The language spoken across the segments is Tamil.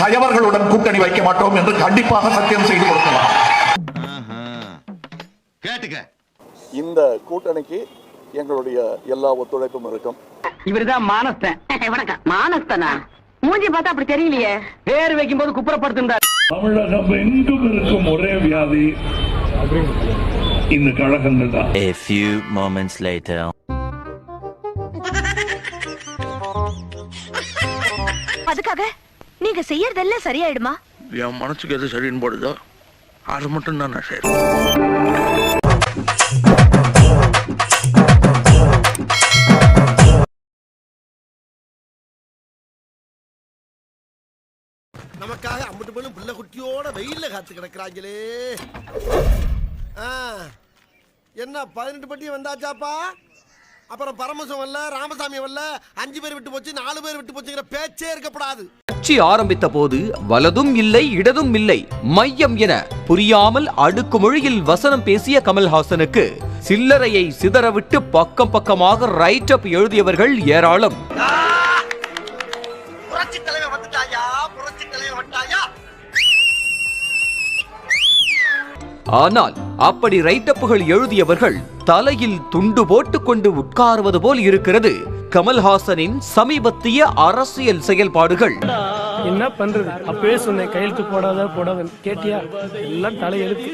கயவர்களுடன் கூட்டணி வைக்க மாட்டோம் என்று கண்டிப்பாக சத்தியம் செய்து கொடுக்கலாம். கேட்டுக்க. இந்த கூட்டணிக்கு எங்களுடைய எல்லா ஒத்துழைப்பும் இருக்கும். இவருதான் மானஸ்தன். வணக்கம். மானஸ்தனா? மூஞ்சி பார்த்தா அப்படி தெரியலையே. பேர் வைக்கும் போது குப்புறப்படுத்திருந்தார் தமிழகம் எங்கும் இருக்கும் ஒரே வியாதி. இந்த கழகங்கள் தான். A few moments later. அதுக்காக நீங்க செய்யறதெல்லாம் சரியாயிடுமா? என் மனசுக்கு எது சரின்னு போடுதோ அது மட்டும் தான் நான் செய்றேன் நமக்காக அம்பட்டு பெண்ணும் பிள்ளை குட்டியோட வெயில்ல காத்து கிடக்குறாங்களே. ஆ, என்ன பதினெட்டு பட்டி வந்தாச்சாப்பா? அப்புறம் பரமசம் வரல ராமசாமி வரல அஞ்சு பேர் விட்டு போச்சு நாலு பேர் விட்டு போச்சுங்கிற பேச்சே இருக்கப்படாது. கட்சி ஆரம்பித்த போது வலதும் இல்லை இடதும் இல்லை. மையம் என புரியாமல் அடுக்கு மொழியில் வசனம் பேசிய கமல்ஹாசனுக்கு சில்லறையை சிதறவிட்டு பக்கம் பக்கமாக ரைட் அப் எழுதியவர்கள் ஏராளம். ஆனால் அப்படி ரைட் அப்புகள் எழுதியவர்கள் தலையில் துண்டு போட்டுக் கொண்டு உட்காருவது போல் இருக்கிறது. கமல்ஹாசனின் சமீபத்திய அரசியல் செயல்பாடுகள். என்ன பண்றது? அப்பவே சொன்னேன் கையெழுத்து போடாத போடாத கேட்டியா? எல்லாம் தலையெழுத்து.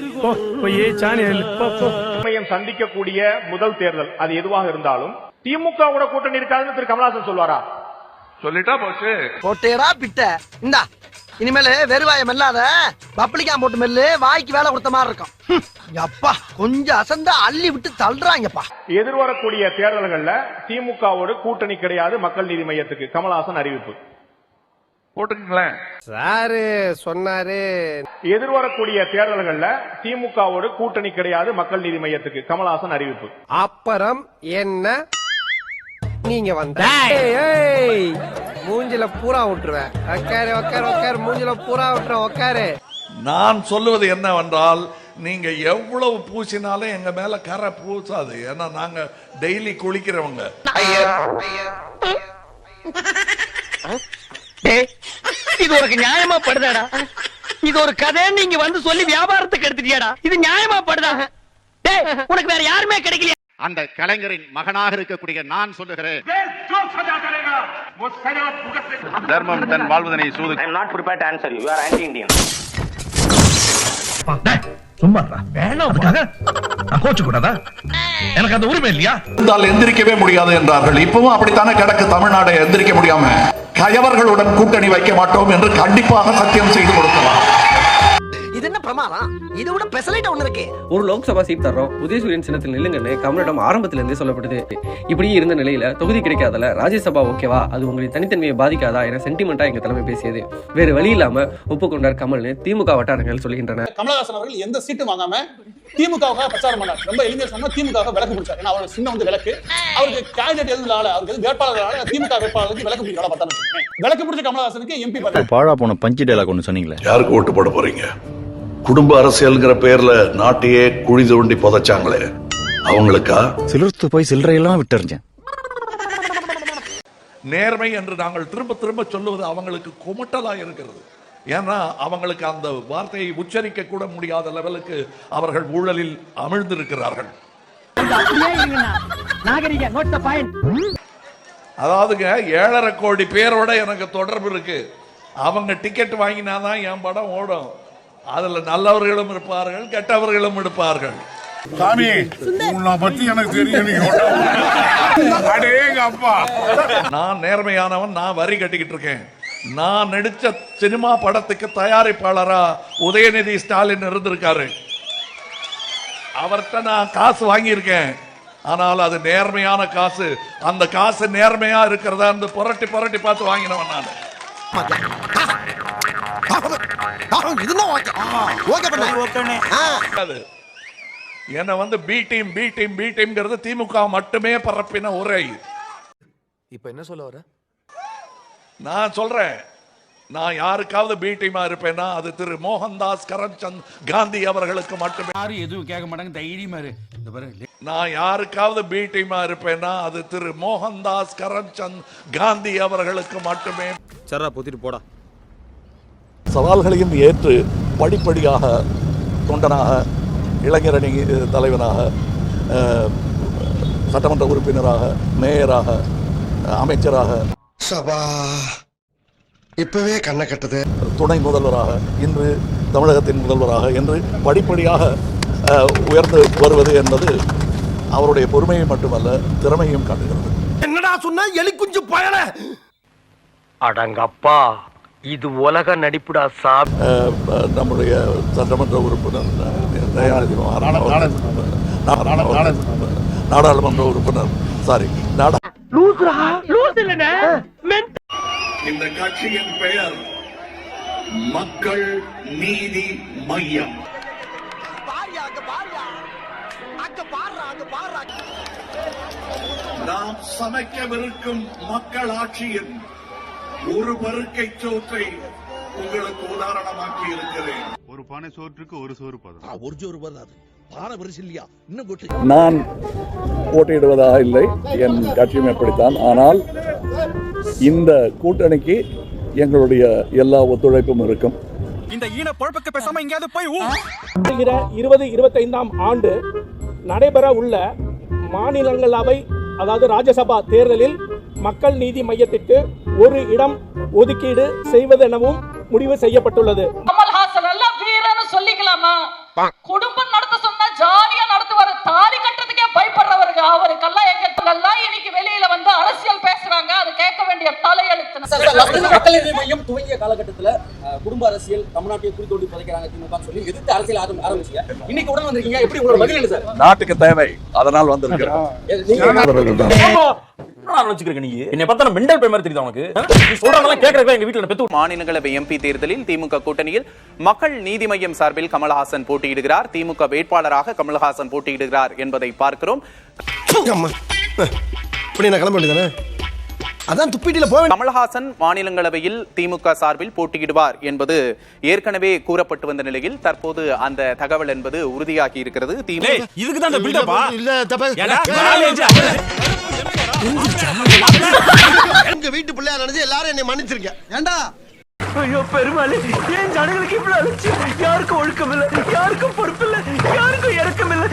போய் சாணி அள்ளு. போ போ. மையம் சந்திக்கக்கூடிய முதல் தேர்தல் அது எதுவாக இருந்தாலும். திமுகவோட கூட்டணி இருக்காதுன்னு திரு கமலஹாசன் சொல்வாரா சொல்லிட்டா போச்சு. போட்டேடா பிட்ட. இந்தா இனிமேல் வெறுவாயம் இல்லாத பப்ளிகா போட்டு மெல்லு வாய்க்கு வேலை கொடுத்த மாதிரி இருக்கும். அப்பா கொஞ்சம் அசந்தா அள்ளி விட்டு தள்ளுறாங்கப்பா. எதிர்வரக்கூடிய தேர்தல்கள்ல திமுகவோடு கூட்டணி கிடையாது மக்கள் நீதி மையத்துக்கு கமலஹாசன் அறிவிப்பு. போட்டுக்கங்களேன். சாரு சொன்னாரு. எதிர்வரக்கூடிய தேர்தல்கள்ல திமுகவோடு கூட்டணி கிடையாது மக்கள் நீதி மையத்துக்கு கமலஹாசன் அறிவிப்பு. அப்புறம் என்ன? நீங்க வந்த மூஞ்சில பூரா விட்டுருவேன் உக்காரு உக்காரு உக்காரு. மூஞ்சில பூரா விட்டுருவேன் உக்காரு. நான் சொல்லுவது என்னவென்றால் நீங்க எவ்வளவு பூசினாலும் எங்க மேல கரை பூசாது. ஏன்னா நாங்க டெய்லி குளிக்கிறவங்க. இது உனக்கு நியாயமா படுதாடா? இது ஒரு கதை நீங்க வந்து சொல்லி வியாபாரத்துக்கு எடுத்துட்டியாடா? இது நியாயமா படுதா? டேய் உனக்கு வேற யாருமே கிடைக்கலையா? அந்த கலைஞரின் மகனாக இருக்கக்கூடிய நான் சொல்லுகிறேன். தர்மம் தன் வாழ்வதனை சூது not prepared answer you are anti Indian சும்மாடா. வேணாம் அதுக்காக நான் கோச்சு கூடாதா? எனக்கு அந்த உரிமை இல்லையா? இருந்தால் எந்திரிக்கவே முடியாது என்றார்கள். இப்பவும் அப்படித்தானே கிடக்கு தமிழ்நாடு எந்திரிக்க முடியாம? கயவர்களுடன் கூட்டணி வைக்க மாட்டோம் என்று கண்டிப்பாக சத்தியம் செய்து கொடுக்கலாம். பிரமாதம். இதை விட பெசலைட் ஒண்ணு இருக்கு. ஒரு லோக்சபா சீட் தர்றோம். உதயசூரியன் சின்னத்தில் நில்லுங்கன்னு கமலிடம் ஆரம்பத்துல இருந்தே சொல்லப்படுது இப்படி இருந்த நிலையில தொகுதி கிடைக்காதல ராஜ்யசபா ஓகேவா அது உங்களின் தனித்தன்மையை பாதிக்காதா என சென்டிமெண்டா எங்க தலைமை பேசியது. வேறு வழி இல்லாம ஒப்புக்கொண்டார் கமல்னு திமுக வட்டாரங்கள் சொல்கின்றன. கமலஹாசன் அவர்கள் எந்த சீட்டும் வாங்காம திமுகவுக்காக பிரச்சாரம் பண்ணார். ரொம்ப எளிமையா சொன்னா திமுக விளக்கு பிடிச்சார் ஏன்னா அவரோட சின்னம் வந்து விளக்கு. அவருக்கு கேண்டிடேட் இல்ல அவருக்கு எது வேட்பாளர் திமுக வேட்பாளருக்கு விளக்கு பிடிக்கிற பார்த்தாலும் விளக்கு பிடிச்ச கமலஹாசனுக்கு எம்பி பாழா போன பஞ்சு டைலாக் ஒன்று சொன்னீங்களே? யாருக்கு ஓட்டு போட போறீங்க? குடும்ப அரசியல்ங்கிற பேர்ல நாட்டையே குழி தோண்டி புதைச்சாங்களே. அவங்களுக்கா? சிலிர்த்து போய் சில்லறையெல்லாம் விட்டுறிஞ்சேன். நேர்மை என்று நாங்கள் திரும்ப திரும்ப சொல்லுவது அவங்களுக்கு குமட்டலா இருக்கிறது. ஏன்னா அவங்களுக்கு அந்த வார்த்தையை உச்சரிக்க கூட முடியாத லெவலுக்கு அவர்கள் ஊழலில் அமிழ்ந்திருக்கிறார்கள். அதாவதுங்க ஏழரை கோடி பேரோட எனக்கு தொடர்பு இருக்கு. அவங்க டிக்கெட் வாங்கினாதான் என் படம் ஓடும். அதுல நல்லவர்களும் இருப்பார்கள் கெட்டவர்களும் இருப்பார்கள். சாமி உன்னை பத்தி எனக்கு தெரியும் அப்பா. நான் நேர்மையானவன் நான் வரி கட்டிக்கிட்டு இருக்கேன். நான் நடிச்ச சினிமா படத்துக்கு தயாரிப்பாளரா உதயநிதி ஸ்டாலின் இருந்திருக்காரு. அவர்கிட்ட நான் காசு வாங்கியிருக்கேன். ஆனால் அது நேர்மையான காசு. அந்த காசு நேர்மையா இருக்கிறதா புரட்டி புரட்டி பார்த்து வாங்கினவன் நான். இது ஓகே. ஓகே பண்ண. அது. என்னை வந்து B team B team B டீம்ங்கிறது DMK மட்டுமே பரப்பின உரை இப்ப என்ன சொல்ல வர? நான் சொல்றேன். நான் யாருக்காவது பி டீமா இருப்பேன்னா அது திரு மோகன்தாஸ் கரம்சந்த் காந்தி அவர்களுக்கு மட்டுமே. யாரும் எதுவும் கேட்க மாட்டாங்க. தைரியமா இரு. இந்த பாரு நான் யாருக்காவது பி டீமா இருப்பேன்னா அது திரு மோகன்தாஸ் கரம்சந்த் காந்தி அவர்களுக்கு மட்டுமே. சரா பொத்திட்டு போடா. சவால்களையும் ஏற்று படிப்படியாக தொண்டனாக இளைஞரணி தலைவனாக சட்டமன்ற உறுப்பினராக மேயராக அமைச்சராக. சபா இப்பவே கண்ணை கட்டுது. துணை முதல்வராக இன்று தமிழகத்தின் முதல்வராக என்று படிப்படியாக உயர்ந்து வருவது என்பது அவருடைய பொறுமையை மட்டுமல்ல திறமையும் காட்டுகிறது. என்னடா சொன்ன? எலி குஞ்சு பயல. அடங்கப்பா. இது உலக நடிப்புடா சாப். நம்முடைய சட்டமன்ற உறுப்பினர் நாடாளுமன்ற நாடாளுமன்ற உறுப்பினர் சாரி நாடா இந்த கட்சியின் பெயர் மக்கள் நீதி மையம். நாம் சமைக்கவிருக்கும் மக்கள் ஆட்சியின் ஒரு பருக்கை சோற்றை உங்களுக்கு உதாரணமாக்கி இருக்கிறேன். ஒரு பானை சோற்றுக்கு ஒரு சோறு பதம். ஒரு ஜோறு வராது பானை இன்னும் கொட்டு நான் போட்டியிடுவதாக இல்லை என் கட்சியும் எப்படித்தான் ஆனால் இந்த கூட்டணிக்கு எங்களுடைய எல்லா ஒத்துழைப்பும் இருக்கும். இந்த ஈன பொழப்புக்கு பேசாம எங்கேயாவது போய் இருபது இருபத்தைந்தாம் ஆண்டு நடைபெற உள்ள மாநிலங்களவை அதாவது ராஜ்யசபா தேர்தலில் மக்கள் நீதி மையத்திற்கு ஒரு இடம் ஒதுக்கீடு செய்வதெனவும் முடிவு செய்யப்பட்டுள்ளது. கமல்ஹாசன் சொல்லிக்கலாமா? குடும்பம் நடத்த சொன்னா ஜாலியா நடத்துவாரு. தாலி கட்டுறதுக்கே பயப்படுறவருங்க அவருக்கெல்லாம் எங்க எல்லாம் இன்னைக்கு வெளியில வந்து அரசியல் பேசுறாங்க. அது கேட்க வேண்டிய தலையெழுத்து. மக்கள் நீதி மையம் துவங்கிய காலகட்டத்துல குடும்ப அரசியல் தமிழ்நாட்டையே குறி தோண்டி புதைக்கிறாங்க திமுக சொல்லி எதிர்த்து அரசியல் ஆரம்பி- ஆரம்பிச்சீங்க. இன்னைக்கு உடனே வந்திருக்கீங்க. எப்படி உங்களோட பதில் என்ன சார்? நாட்டுக்கு தேவை. அதனால் வந்திருக்கிறேன் என்னை பார்த்தா மெண்டல் பே மாதிரி தெரியுது உனக்கு? சொல்றாங்க கேக்குறதுக்கு எங்க வீட்டுல பெத்து மாநிலங்களவை எம்பி தேர்தலில் திமுக கூட்டணியில் மக்கள் நீதி மய்யம் சார்பில் கமல்ஹாசன் போட்டியிடுகிறார். திமுக வேட்பாளராக கமல்ஹாசன் போட்டியிடுகிறார் என்பதை பார்க்கிறோம். அதான் துப்பிட்டில போக கமல்ஹாசன் மாநிலங்களவையில் திமுக சார்பில் போட்டியிடுவார் என்பது ஏற்கனவே கூறப்பட்டு வந்த நிலையில் தற்போது அந்த தகவல் என்பது உறுதியாகி இருக்கிறது. திமுக இதுக்கு தான் உங்க வீட்டு பிள்ளையா நினைச்சு எல்லாரும் என்னை மன்னிச்சிருங்க. ஏண்டா? ஐயோ பெருமாளே ஏன் ஜனங்களுக்கு இவ்வளவு அலட்சியம். யாருக்கும் ஒழுக்கம் இல்லை யாருக்கும் பொறுப்பு இல்லை யாருக்கும் இறக்கம் இல்லை.